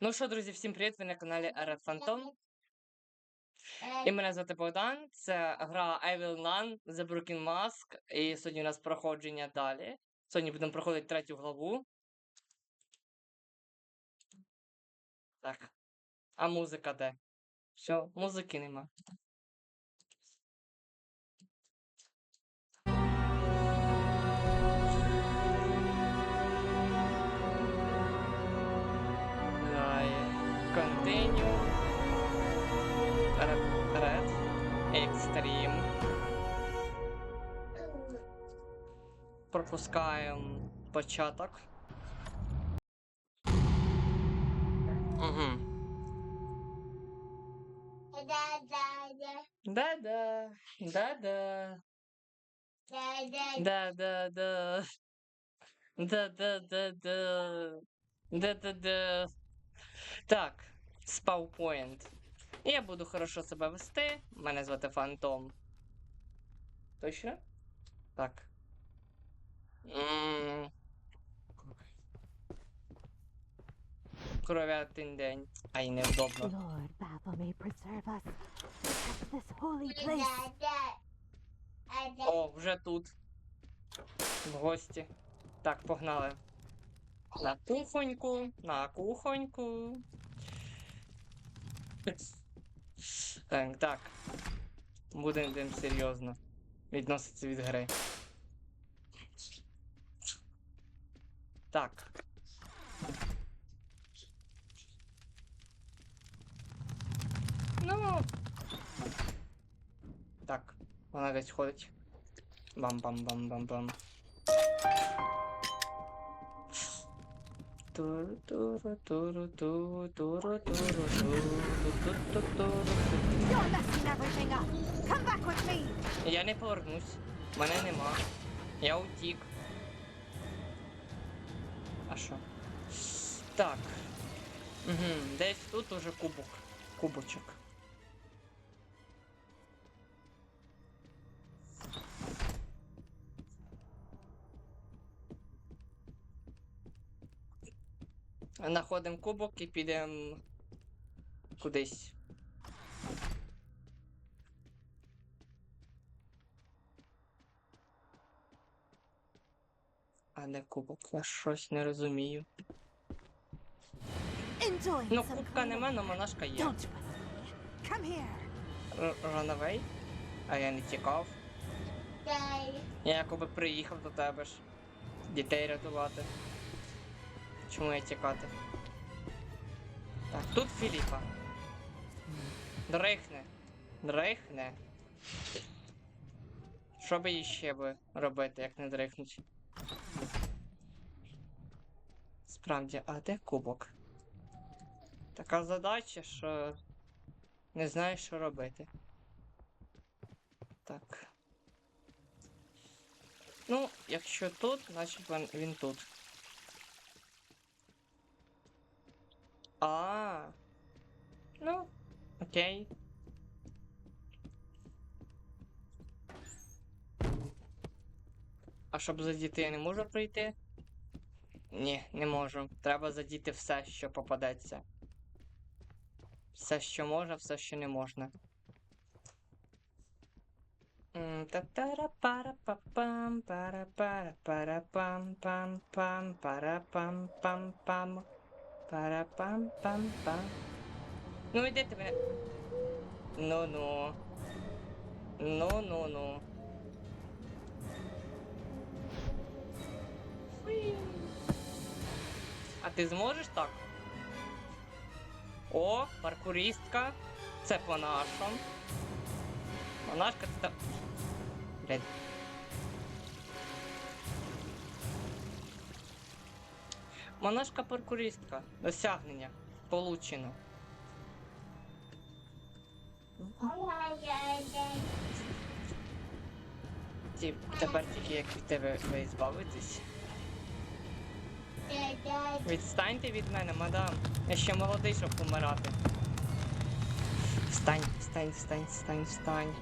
Ну що, друзі, всім привіт! Ви на каналі Red Phantom. І мене звати Богдан. Це гра Will None The Broken Mask. І сьогодні у нас проходження далі. Сьогодні будемо проходити третю главу. Так. А музика де? Все, музики нема. Пропускаємо початок. Угу. Да-да. Да-да. Да-да-да. Да-да-да-да. Да-да-да. Так, спаупоінт. Я буду хорошо себе вести. Мене звати Фантом. Точно? Так. М. Кров'ятий день. Ай, невдобно. Lord Baphomet preserve us. Protect this holy place. О, вже тут. В гості. Так, погнали. На кухоньку, на кухоньку. Так, так. Будемо будем серйозно відноситися від гри. Так. Ну. Так, вона десь ходить. Бам-бам-бам-бам-бам. Я не повернусь. Мене нема. Я утік. Що? Так. Угу. Десь тут уже кубок. Кубочок. Находимо кубок і підемо кудись. А де кубок? Я щось не розумію. Ну, кубка нема, но монашка є. Don't trust me. Come here. Р- Runaway? А я не тікав. Я якоби приїхав до тебе ж. Дітей рятувати. Чому я тікати? Так, тут Філіпа. Дрихне. Дрихне. Що би іще би робити, як не дрихнуть? Справді, а де кубок? Така задача, що не знаєш, що робити. Так. Ну, якщо тут, значить він, він тут. А. Ну, окей. А щоб задіти я не можу пройти? Ні, не можу. Треба задіти все, що попадеться. Все, що можна, все, що не можна. Та-тара-пара-па-пам, пара-пара-пара-пам-пам-пам, пара-пам-пам-пам, пара-пам-пам-пам. Ну, йди ти мене. Ну-ну. Ну-ну-ну. Уй. А ти зможеш так? О, паркуристка. Це по-нашому. Монашка це та. Блядь. Монашка паркуристка. Досягнення. Получено. Тепер тільки як від тебе ви збавитись. Відстаньте від мене, мадам. Я ще молодий, щоб помирати. Встань, встань, встань, встань, встань.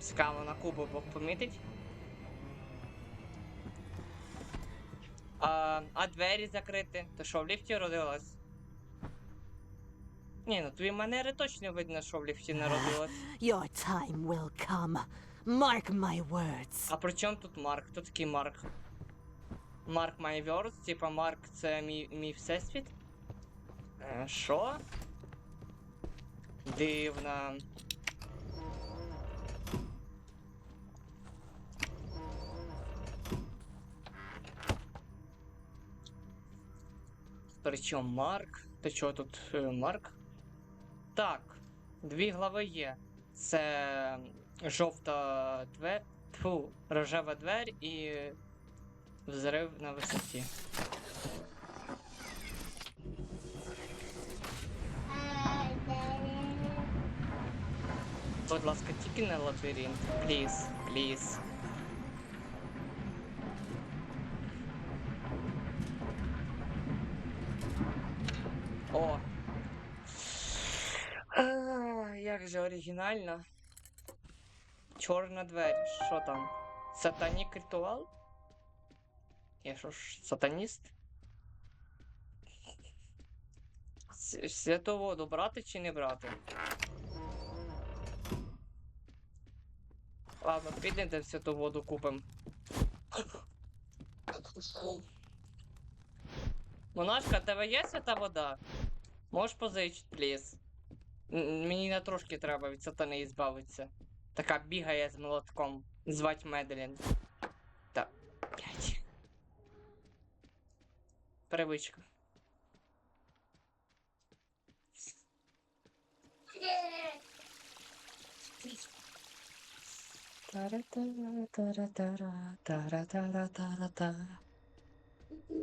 Цікаво, на кубу Бог помітить. А, а двері закрити. Ти що, в ліфті родилась? Ні, ну твої манери точно видно, що в ліфті народилась. Your time will come. Mark my words. А при чому тут Марк? Хто такий Марк? Марк My Words? Типа Марк це мій, мій всесвіт? Е, Що? Дивно. Причому Марк? Ти чого тут е, Марк? Так, дві глави є. Це жовта двер. Тфу, рожева двер і взрив на висоті. Будь ласка, тільки не лабіринт. Пліз, пліз. О. А, як же оригінально. Чорна двері. Що там? Сатанік ритуал? Я що ж, сатаніст? С- Святу воду брати чи не брати? Ладно, підемо святу воду купим. Монашка, тебе є свята вода? Можеш позичити, пліз? Мені на трошки треба від сатани збавитися. Така бігає з молотком. Звать Медлін. Та. Блять. Привичка.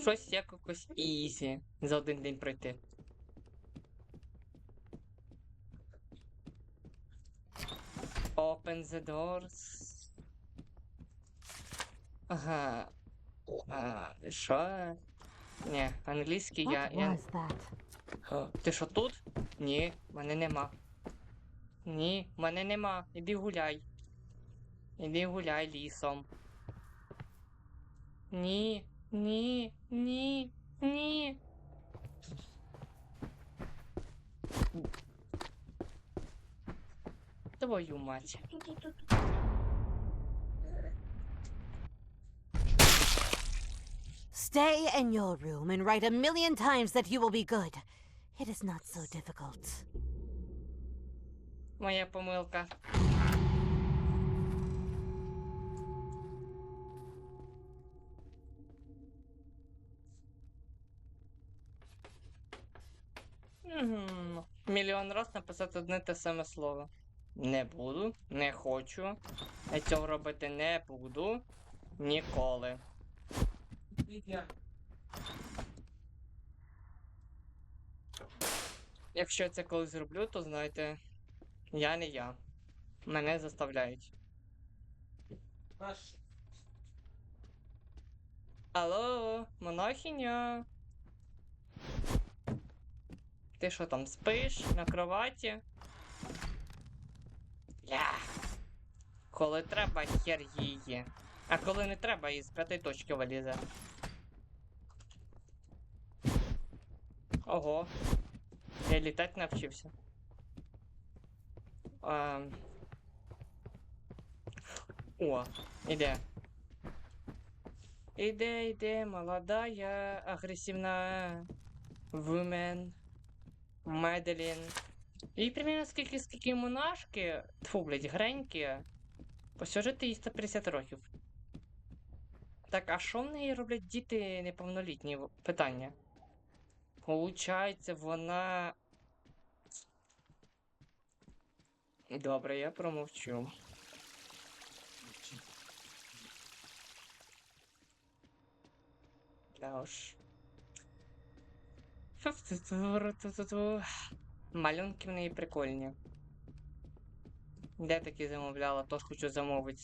Щось якось ізі за один день пройти. Open the doors. Ага. А, що? Ні, англійський я. Я... О, Ти що тут? Ні, мене нема. Ні, мене нема. Іди гуляй. Іди гуляй лісом. Ні, ні, ні, ні. Твою мать. Stay in your room and write a million times that you will be good. It is not so difficult. Моя помилка. Мгм. Мільйон раз написати одне те саме слово. Не буду, не хочу. Я цього робити не буду. Ніколи. Якщо я це колись зроблю, то знайте, я не я. Мене заставляють. Алло, монахиня. Ти що там спиш на кроваті? Я. Коли треба, хер її. А коли не треба, із п'ятої точки вилізе. Ого. Я літати навчився. А... О, іде. Іде, іде, молодая, агресивна вумен, Меделін. І примерно скільки, скільки монашки, тьфу, блядь, гренькі, по сюжету їй 150 років. Так, а що в неї роблять діти неповнолітні? Питання. Получається, вона. Добре, я промовчу. Да уж. Малюнки в неї прикольні. Де такі замовляла? Тож хочу замовити.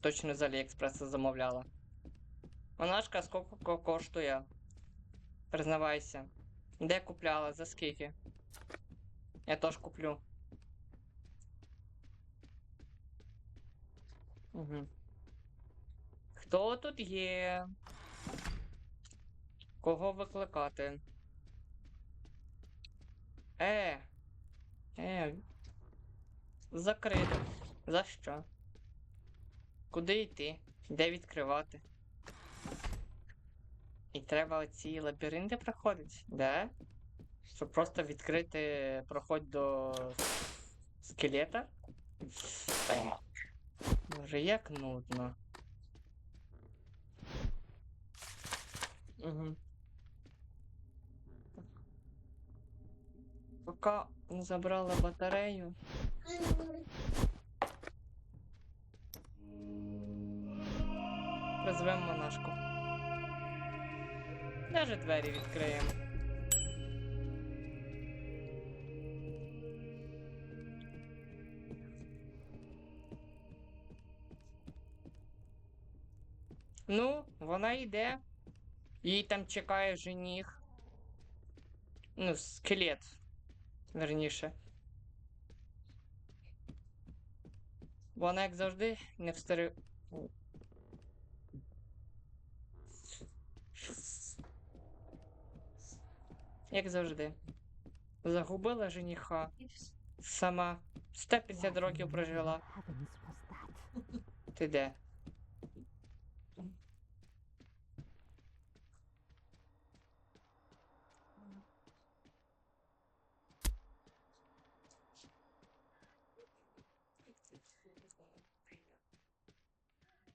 Точно з Аліекспреса замовляла. Монашка, скільки ко- коштує? Признавайся. Де купляла? За скільки? Я теж куплю. Угу. Хто тут є? Кого викликати? Е. Е. Закрито. За що? Куди йти? Де відкривати? І треба ці лабіринти проходити, да? Щоб просто відкрити проход до скелета? Боже, як нудно. Угу. Пока забрала батарею. Призвемо монашку. Даже двері відкриємо. Ну, вона йде. Її там чекає жених. Ну, скелет. Верніше. Вона, як завжди, не встари. Як завжди. Загубила жениха. Сама 150 років прожила. Ти де?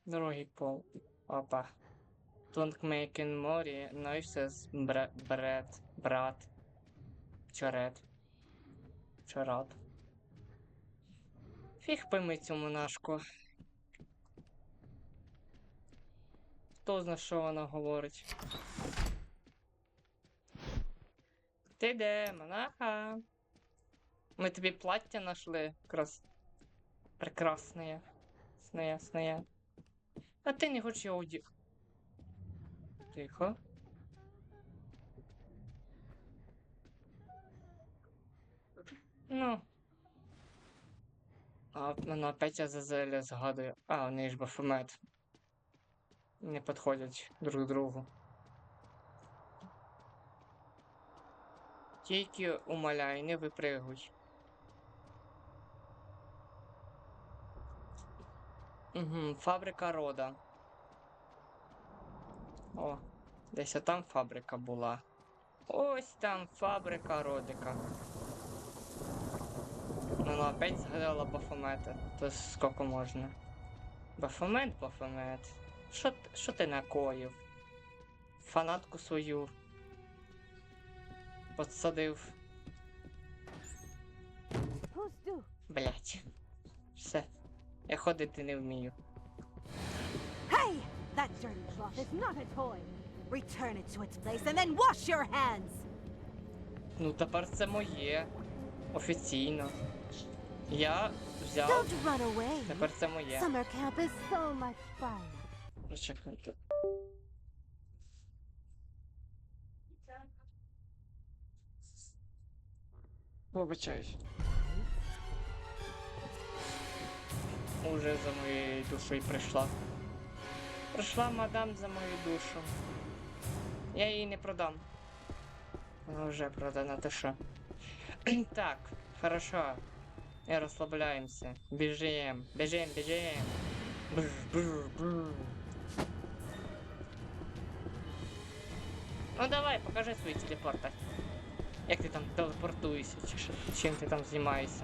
Другий пол. Опа. Тункмейкен морі, Нойсес, бред, брат. Чорет. Чорат. Фіг пойми цю монашку. Хто зна, що вона говорить? Ти де, монаха? Ми тобі плаття нашли. Крас... Прекрасне. Сне, сне. А ти не хочеш його оді... Тихо. Ну. А вона опять Азазеля згадує. А, вони ж Бафомет. Не підходять друг другу. Тільки умоляй, не випригуй. Угу, фабрика рода. О, десь там фабрика була. Ось там фабрика родика. Ну, ну опять згадала Бафомета. То скільки можна? Бафомет, Бафомет. Що, що ти накоїв? Фанатку свою. Подсадив. Блять. Ходити не вмію. Hey! That dirty cloth is not a toy. Return it to its place and then wash your hands! Ну тепер це моє. Офіційно. Я взяв. Don't run away. Тепер це моє. Summer camp is so much fun. Почекайте. Вибачаюсь. Уже за моєю душою прийшла. Прийшла мадам за мою душу. Я її не продам. Вона вже продана, ти що? так, хорошо. Не розслабляємося. Біжим, біжим, біжим. Брr, брr, брr. Ну давай, покажи свої телепорти. Як ти там телепортуєшся, чи чим ти там знімаєшся.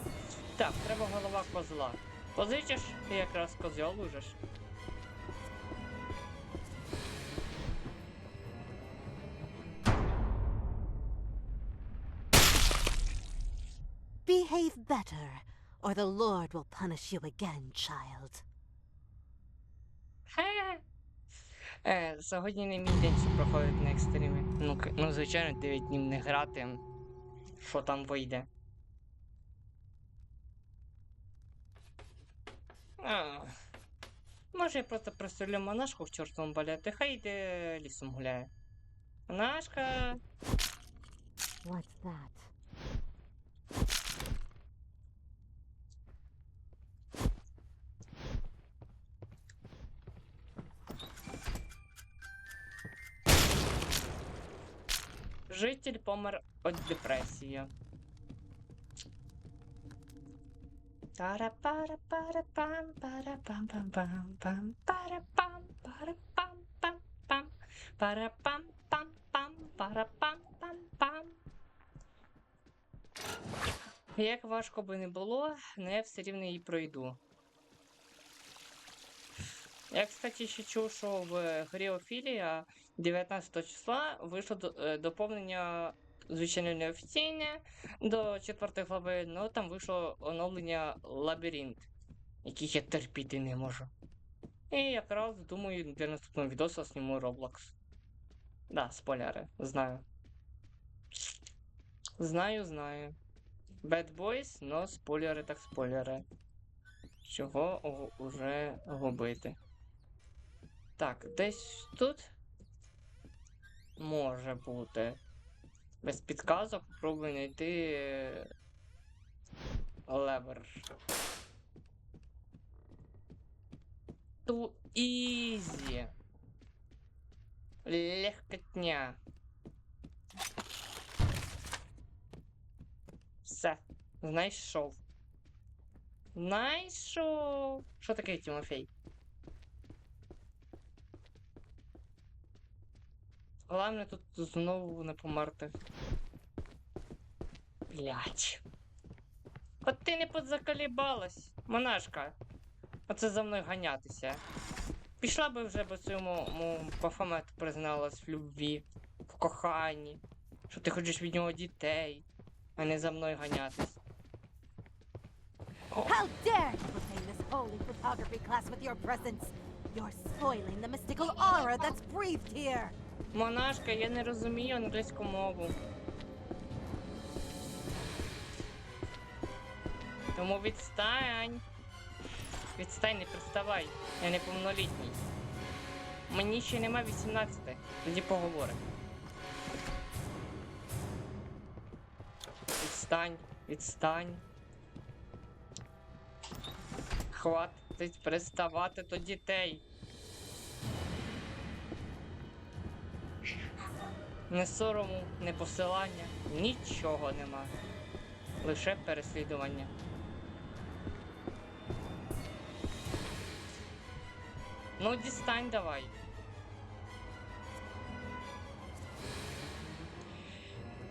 Так, треба голова козла. Позичиш, ти якраз козьол уже ж. Behave better, or the Lord will punish you again, child. Е, сьогодні не мій день, що проходить на екстримі. Ну, ну звичайно, 9 днів не грати. Що там вийде? А, може я просто пристрелю монашку в чортовому балеті, хай йде лісом гуляє. Монашка! What's that? Житель помер від депресії. Тара-пара-пара-пам, пара-пам-пам-пам-пам, пара-пам, пара-пам-пам-пам, пара-пам-пам-пам, пара-пам-пам-пам. Як важко би не було, не все рівно її пройду. Я, кстати, ще чув, що в грі Офілія 19 числа вийшло е, доповнення, звичайно, неофіційне до 4 глави, але там вийшло оновлення лабіринт, яких я терпіти не можу. І якраз думаю, для наступного відео зніму Roblox. Да, спойлери, знаю. Знаю, знаю. Bad Boys, но спойлери так спойлери. Чого уже губити? Так, десь тут може бути. Без підказок попробую знайти е, левер. Ту ізі. Легкотня. Все. Знайшов. Знайшов. Що таке, Тимофей? Головне тут знову не померти. Блять. От ти не подзаколібалась, монашка. Оце за мною ганятися. Пішла би вже по цьому мо, Бафомету призналась в любві, в коханні, що ти хочеш від нього дітей, а не за мною ганятись. How dare you profane this holy photography class with your presence? You're spoiling the mystical aura that's breathed here. Монашка, я не розумію англійську мову. Тому відстань. Відстань, не приставай. Я неповнолітній. Мені ще нема 18. Тоді поговоримо. Відстань, відстань. Хватить приставати до дітей. Не сорому, не посилання, нічого нема. Лише переслідування. Ну, дістань давай.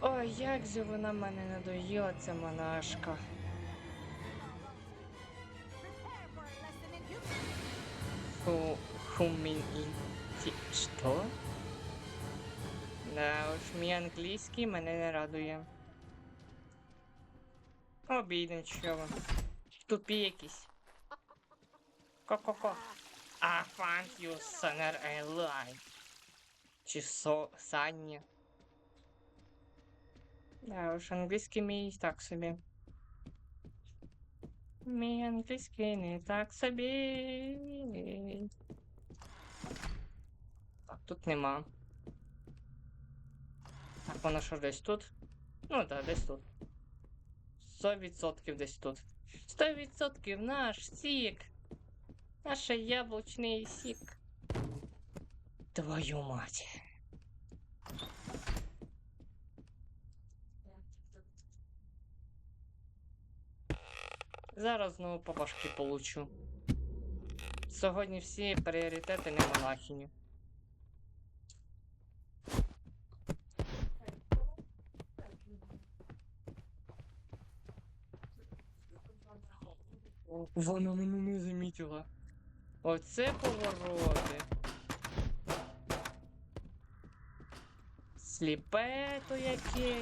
Ой, як же вона мене надоїла, ця монашка. Ху... Хумінінті... Що? Да уж, мій англійський мене не радує. Обійден чого. Тупі якісь. Ко-ко-ко. I found you, sonner alive. Чи со... Санні. Да уж, англійський мій так собі. Мій англійський не так собі. Так, тут нема. Воно що десь тут? Ну так, десь тут. 100% десь тут. 100% наш сік. Наш яблучний сік. Твою мать. Зараз знову по башки получу. Сьогодні всі пріоритети не монахині. Вона мене не замітила. Оце повороти. Сліпе то яке.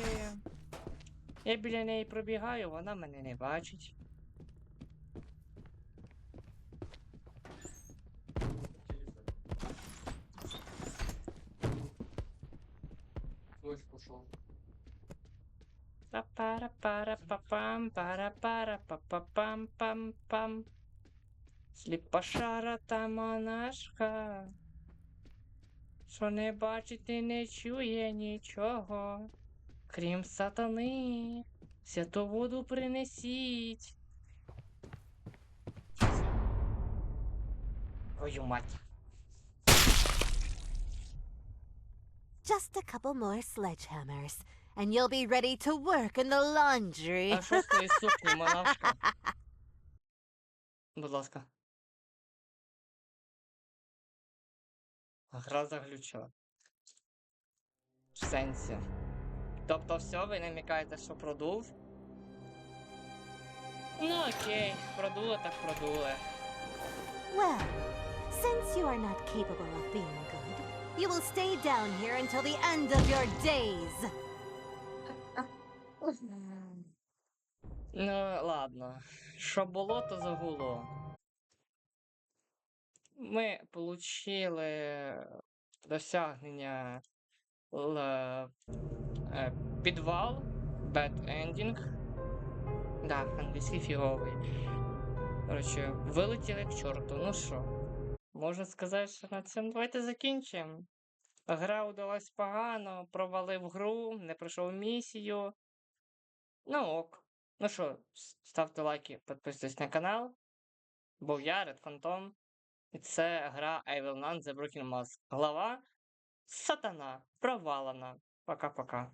Я біля неї пробігаю, вона мене не бачить. Пара пара па пам пара пара па па пам пам пам Сліпошара та монашка, що не бачить і не чує нічого, крім сатани, святу воду принесіть. Твою мать. Just a couple more sledgehammers, and you'll be ready to work in the laundry. А що з твоєю сукнею, малашка? Будь ласка. Гра заглючила. В сенсі. Тобто все, ви намікаєте, що продув? Ну окей, продули так продули. Well, since you are not capable of being good, you will stay down here until the end of your days. Ну, ладно. Що було, то загуло. Ми получили досягнення л... е, підвал, bad ending. Да, англійський фіговий. Коротше, вилетіли к чорту. Ну що, можна сказати, що на цьому давайте закінчимо. Гра удалась погано, провалив гру, не пройшов місію. Ну ок. Ну що, ставте лайки, підписуйтесь на канал. Був я, Red Phantom. І це гра I Will Not The Broken Mask. Глава Сатана провалена. Пока-пока.